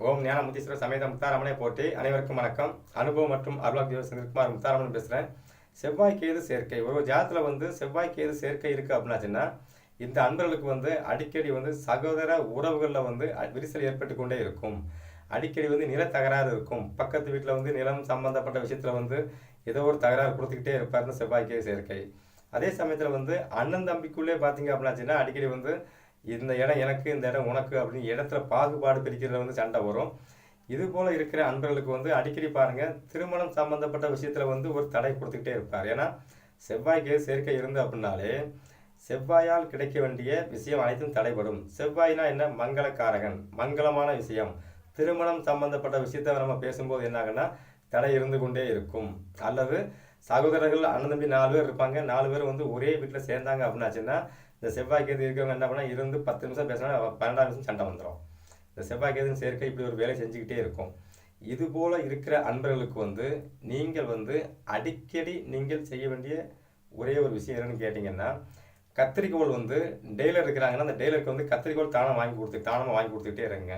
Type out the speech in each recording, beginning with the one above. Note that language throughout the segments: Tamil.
ஓம் ஞானமுத்தீஸ்வரர் சமேத முத்தாரமனை போட்டி அனைவருக்கும் வணக்கம். அனுபவம் மற்றும் அருளாக் தேவர் செந்தில்குமார் முத்தாரமன் பேசுகிறேன் செவ்வாய் கேது சேர்க்கை. ஒரு ஜாதத்தில் வந்து செவ்வாய் கேது சேர்க்கை இருக்குது அப்படின்னாச்சுன்னா இந்த அன்பர்களுக்கு வந்து அடிக்கடி வந்து சகோதர உறவுகளில் வந்து விரிசல் ஏற்பட்டு கொண்டே இருக்கும். அடிக்கடி வந்து நில தகராறு இருக்கும். பக்கத்து வீட்டில் வந்து நிலம் சம்பந்தப்பட்ட விஷயத்தில் வந்து ஏதோ ஒரு தகராறு கொடுத்துக்கிட்டே இருப்பார்னு செவ்வாய் கேது சேர்க்கை. அதே சமயத்தில் வந்து அண்ணன் தம்பிக்குள்ளே பார்த்தீங்க அப்படின்னாச்சுன்னா அடிக்கடி வந்து இந்த இடம் எனக்கு இந்த இடம் உனக்கு அப்படின்னு இடத்துல பாகுபாடு பிரிக்கிறதுல வந்து சண்டை வரும். இது போல் இருக்கிற அன்பர்களுக்கு வந்து அடிக்கடி பாருங்கள் திருமணம் சம்மந்தப்பட்ட விஷயத்தில் வந்து ஒரு தடை கொடுத்துக்கிட்டே இருப்பார். ஏன்னா செவ்வாய்க்கு சேர்க்கை இருந்து அப்படின்னாலே செவ்வாயால் கிடைக்க வேண்டிய விஷயம் அனைத்தும் தடைபடும். செவ்வாய்னா என்ன? மங்களக்காரகன் மங்களமான விஷயம். திருமணம் சம்பந்தப்பட்ட விஷயத்த நம்ம பேசும்போது என்னாகன்னா தடை இருந்து கொண்டே இருக்கும். அல்லது சகோதரர்கள் அண்ணன் தம்பி நாலு பேர் இருப்பாங்க. நாலு பேர் வந்து ஒரே வீட்டில் சேர்ந்தாங்க அப்படின்னாச்சுன்னா இந்த செவ்வாய் கேது இருக்கிறவங்க என்ன பண்ணால் இருந்து பத்து நிமிஷம் பேசினா பன்னெண்டாம் நிமிஷம் சண்டை வந்துடும் இந்த செவ்வாய் கேதுன்னு சேர்க்கை இப்படி ஒரு வேலை செஞ்சுக்கிட்டே இருக்கும். இது போல் இருக்கிற அன்பர்களுக்கு வந்து நீங்கள் வந்து அடிக்கடி நீங்கள் செய்ய வேண்டிய ஒரே ஒரு விஷயம் என்னன்னு கேட்டிங்கன்னா கத்திரிக்கோள் வந்து டெய்லர் இருக்கிறாங்கன்னா அந்த டெய்லருக்கு வந்து கத்திரிக்கோல் தானம் வாங்கி கொடுத்து தானமாக வாங்கி கொடுத்துக்கிட்டே இருங்க.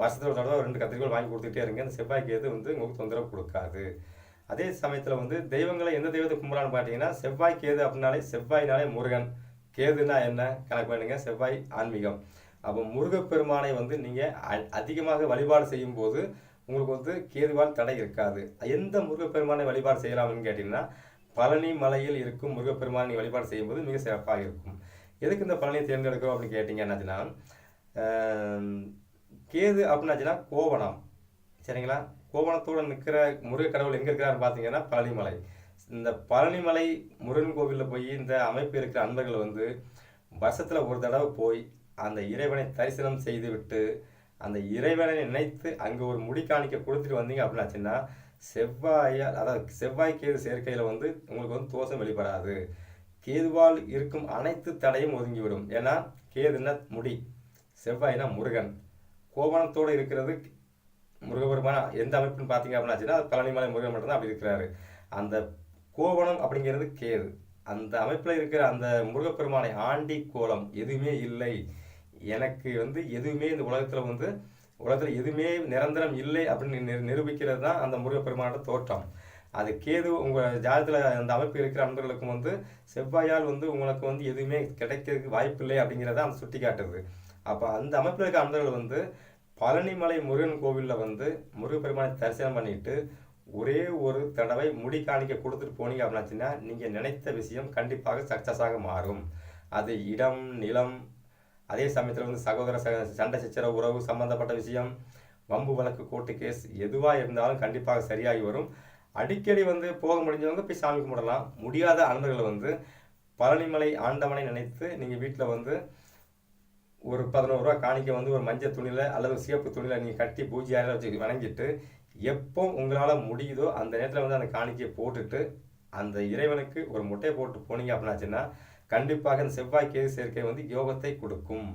வருஷத்தோட ஒரு தடவை ரெண்டு கத்திரிக்கோல் வாங்கி கொடுத்துட்டே இருங்க. அந்த செவ்வாய் கேது வந்து உங்களுக்கு தொந்தரவு கொடுக்காது. அதே சமயத்தில் வந்து தெய்வங்களை எந்த தெய்வத்தை கும்பிட்றான்னு பார்த்தீங்கன்னா செவ்வாய் கேது அப்படின்னாலே செவ்வாய்னாலே முருகன் கேதுனா என்ன? கணக்கு பண்ணுங்க. செவ்வாய் ஆன்மீகம். அப்போ முருகப்பெருமானை வந்து நீங்கள் அதிகமாக வழிபாடு செய்யும்போது உங்களுக்கு வந்து கேதுவால் தடை இருக்காது. எந்த முருகப்பெருமானை வழிபாடு செய்யலாம்னு கேட்டிங்கன்னா பழனி மலையில் இருக்கும் முருகப்பெருமானை வழிபாடு செய்யும்போது மிக சிறப்பாக இருக்கும். எதுக்கு இந்த பழனியை தேர்ந்தெடுக்கிறோம் அப்படின்னு கேட்டிங்க என்னாச்சுன்னா கேது அப்படின்னாச்சுன்னா கோவணம். சரிங்களா? கோவணத்தோட நிற்கிற முருக கடவுள் எங்கே இருக்கிறாருன்னு பார்த்தீங்கன்னா பழனிமலை இந்த பழனிமலை முருகன் கோவிலில் போய் இந்த அமைப்பு இருக்கிற அன்பர்கள் வந்து வருஷத்தில் ஒரு தடவை போய் அந்த இறைவனை தரிசனம் செய்துவிட்டு அந்த இறைவனை நினைத்து அங்கே ஒரு முடி காணிக்க கொடுத்துட்டு வந்தீங்க அப்படின்னாச்சுன்னா செவ்வாயால் அதாவது செவ்வாய் கேது சேர்க்கையில் வந்து உங்களுக்கு வந்து தோஷம் வெளிப்படாது. கேதுவால் இருக்கும் அனைத்து தடையும் ஒதுங்கிவிடும். ஏன்னா கேதுன்னா முடி செவ்வாய்னா முருகன். கோபணத்தோடு இருக்கிறது முருகபெருமான எந்த அமைப்புன்னு பார்த்தீங்க அப்படின்னாச்சுன்னா பழனிமலை முருகன் மட்டும்தான் அப்படி இருக்கிறாரு. அந்த கோவணம் அப்படிங்கிறது கேது அந்த அமைப்பில் இருக்கிற அந்த முருகப்பெருமானை ஆண்டி கோலம் எதுவுமே இல்லை. எனக்கு வந்து எதுவுமே இந்த உலகத்தில் வந்து உலகத்தில் எதுவுமே நிரந்தரம் இல்லை அப்படின்னு நிரூபிக்கிறது தான் அந்த முருகப்பெருமானோட தோற்றம். அது கேது உங்கள் ஜாதத்தில் அந்த அமைப்பு இருக்கிற அன்பர்களுக்கும் வந்து செவ்வாயால் வந்து உங்களுக்கு வந்து எதுவுமே கிடைக்கிறதுக்கு வாய்ப்பில்லை அப்படிங்கிறத அந்த சுட்டி காட்டுது அப்போ அந்த அமைப்பில் இருக்க அன்பர்கள் வந்து பழனிமலை முருகன் கோவிலில் வந்து முருகப்பெருமானை தரிசனம் பண்ணிட்டு ஒரே ஒரு தடவை முடி காணிக்க கொடுத்துட்டு போனீங்க அப்படின்னாச்சுன்னா நீங்கள் நினைத்த விஷயம் கண்டிப்பாக சக்ஸஸாக மாறும். அது இடம் நிலம் அதே சமயத்தில் வந்து சகோதர சக சண்டை சிச்சர உறவு சம்பந்தப்பட்ட விஷயம் வம்பு வழக்கு கோர்ட்டு கேஸ் எதுவாக இருந்தாலும் கண்டிப்பாக சரியாகி வரும். அடிக்கடி வந்து போக முடிஞ்சவங்க போய் சாமி கும்பிடலாம். முடியாத அன்பர்களை வந்து பழனிமலை ஆண்டவனை நினைத்து நீங்கள் வீட்டில் வந்து ஒரு பதினோரு ரூபா காணிக்க வந்து ஒரு மஞ்சள் துணியில் அல்லது சிவப்பு துணியில் நீங்கள் கட்டி பூஜை அறையில் வச்சு வணங்கிட்டு எப்போ உங்களால் முடியுதோ அந்த நேரத்தில் வந்து அந்த காணிக்கையை போட்டுட்டு அந்த இறைவனுக்கு ஒரு முட்டையை போட்டு போனீங்க அப்படின்னாச்சுன்னா கண்டிப்பாக அந்த செவ்வாய் கேது சேர்க்கை வந்து யோகத்தை கொடுக்கும்.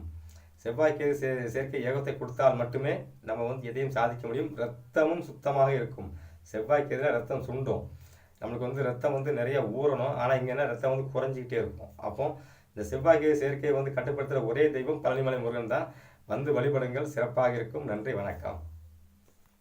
செவ்வாய் கேது சே சேர்க்கை யோகத்தை கொடுத்தால் மட்டுமே நம்ம வந்து எதையும் சாதிக்க முடியும். ரத்தமும் சுத்தமாக இருக்கும். செவ்வாய் கேதுனா ரத்தம் சுண்டும். நம்மளுக்கு வந்து ரத்தம் வந்து நிறைய ஊறணும். ஆனால் இங்கேனா ரத்தம் வந்து குறைஞ்சிக்கிட்டே இருக்கும். அப்போ இந்த செவ்வாய் கேது சேர்க்கையை வந்து கட்டுப்படுத்துகிற ஒரே தெய்வம் பழனிமலை முருகன் தான். வந்து வழிபடுங்கள். சிறப்பாக இருக்கும். நன்றி. வணக்கம்.